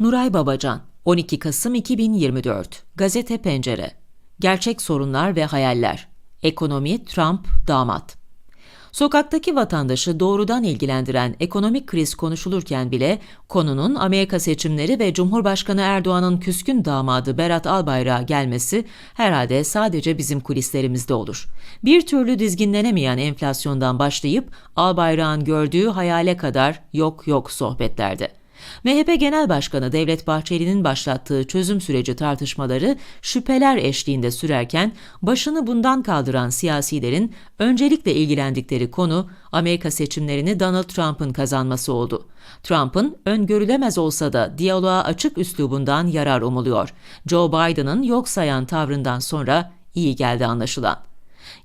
Nuray Babacan, 12 Kasım 2024, Gazete Pencere, Gerçek Sorunlar ve Hayaller, Ekonomi, Trump, Damat. Sokaktaki vatandaşı doğrudan ilgilendiren ekonomik kriz konuşulurken bile konunun Amerika seçimleri ve Cumhurbaşkanı Erdoğan'ın küskün damadı Berat Albayrak'a gelmesi herhalde sadece bizim kulislerimizde olur. Bir türlü dizginlenemeyen enflasyondan başlayıp Albayrak'ın gördüğü hayale kadar yok yok sohbetlerde. MHP Genel Başkanı Devlet Bahçeli'nin başlattığı çözüm süreci tartışmaları şüpheler eşliğinde sürerken başını bundan kaldıran siyasilerin öncelikle ilgilendikleri konu Amerika seçimlerini Donald Trump'ın kazanması oldu. Trump'ın öngörülemez olsa da diyaloğa açık üslubundan yarar umuluyor. Joe Biden'ın yok sayan tavrından sonra iyi geldi anlaşılan.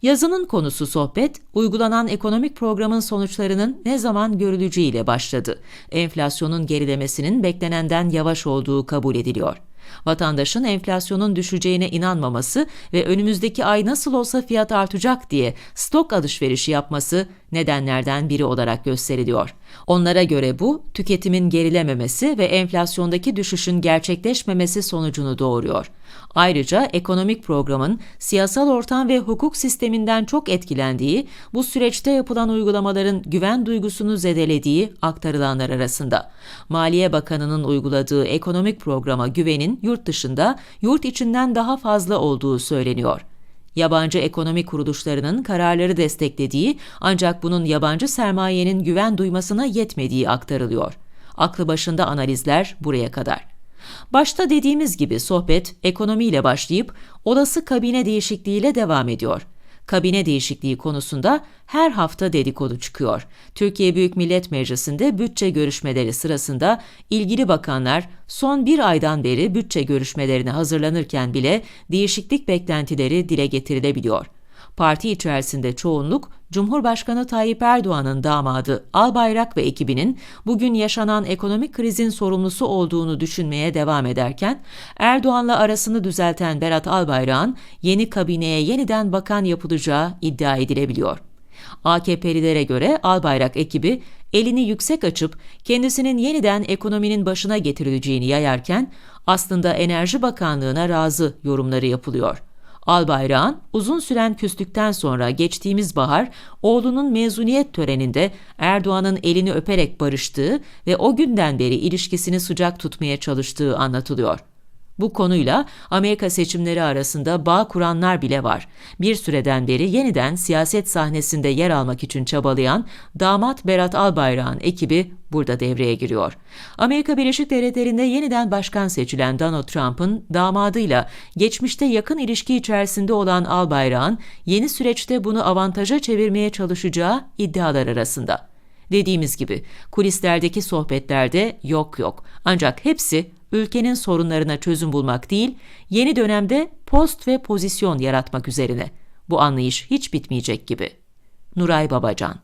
Yazının konusu sohbet, uygulanan ekonomik programın sonuçlarının ne zaman görüleceğiyle başladı. Enflasyonun gerilemesinin beklenenden yavaş olduğu kabul ediliyor. Vatandaşın enflasyonun düşeceğine inanmaması ve önümüzdeki ay nasıl olsa fiyat artacak diye stok alışverişi yapması nedenlerden biri olarak gösteriliyor. Onlara göre bu, tüketimin gerilememesi ve enflasyondaki düşüşün gerçekleşmemesi sonucunu doğuruyor. Ayrıca ekonomik programın siyasal ortam ve hukuk sisteminden çok etkilendiği, bu süreçte yapılan uygulamaların güven duygusunu zedelediği aktarılanlar arasında. Maliye Bakanı'nın uyguladığı ekonomik programa güvenin yurt dışında, yurt içinden daha fazla olduğu söyleniyor yabancı ekonomi kuruluşlarının kararları desteklediği ancak bunun yabancı sermayenin güven duymasına yetmediği aktarılıyor. Aklı başında analizler buraya kadar. Başta dediğimiz gibi sohbet ekonomiyle başlayıp olası kabine değişikliğiyle devam ediyor kabine değişikliği konusunda her hafta dedikodu çıkıyor. Türkiye Büyük Millet Meclisi'nde bütçe görüşmeleri sırasında ilgili bakanlar son bir aydan beri bütçe görüşmelerine hazırlanırken bile değişiklik beklentileri dile getirilebiliyor. Parti içerisinde çoğunluk Cumhurbaşkanı Tayyip Erdoğan'ın damadı Albayrak ve ekibinin bugün yaşanan ekonomik krizin sorumlusu olduğunu düşünmeye devam ederken Erdoğan'la arasını düzelten Berat Albayrak'ın yeni kabineye yeniden bakan yapılacağı iddia edilebiliyor. AKP'lilere göre Albayrak ekibi elini yüksek açıp kendisinin yeniden ekonominin başına getirileceğini yayarken aslında Enerji Bakanlığı'na razı yorumları yapılıyor. Albayrak'ın uzun süren küslükten sonra geçtiğimiz bahar oğlunun mezuniyet töreninde Erdoğan'ın elini öperek barıştığı ve o günden beri ilişkisini sıcak tutmaya çalıştığı anlatılıyor. Bu konuyla Amerika seçimleri arasında bağ kuranlar bile var. Bir süreden beri yeniden siyaset sahnesinde yer almak için çabalayan damat Berat Albayrak'ın ekibi burada devreye giriyor. Amerika Birleşik Devletleri'nde yeniden başkan seçilen Donald Trump'ın damadıyla geçmişte yakın ilişki içerisinde olan Albayrak'ın yeni süreçte bunu avantaja çevirmeye çalışacağı iddialar arasında. Dediğimiz gibi kulislerdeki sohbetlerde yok yok. Ancak hepsi ülkenin sorunlarına çözüm bulmak değil, yeni dönemde post ve pozisyon yaratmak üzerine. Bu anlayış hiç bitmeyecek gibi. Nuray Babacan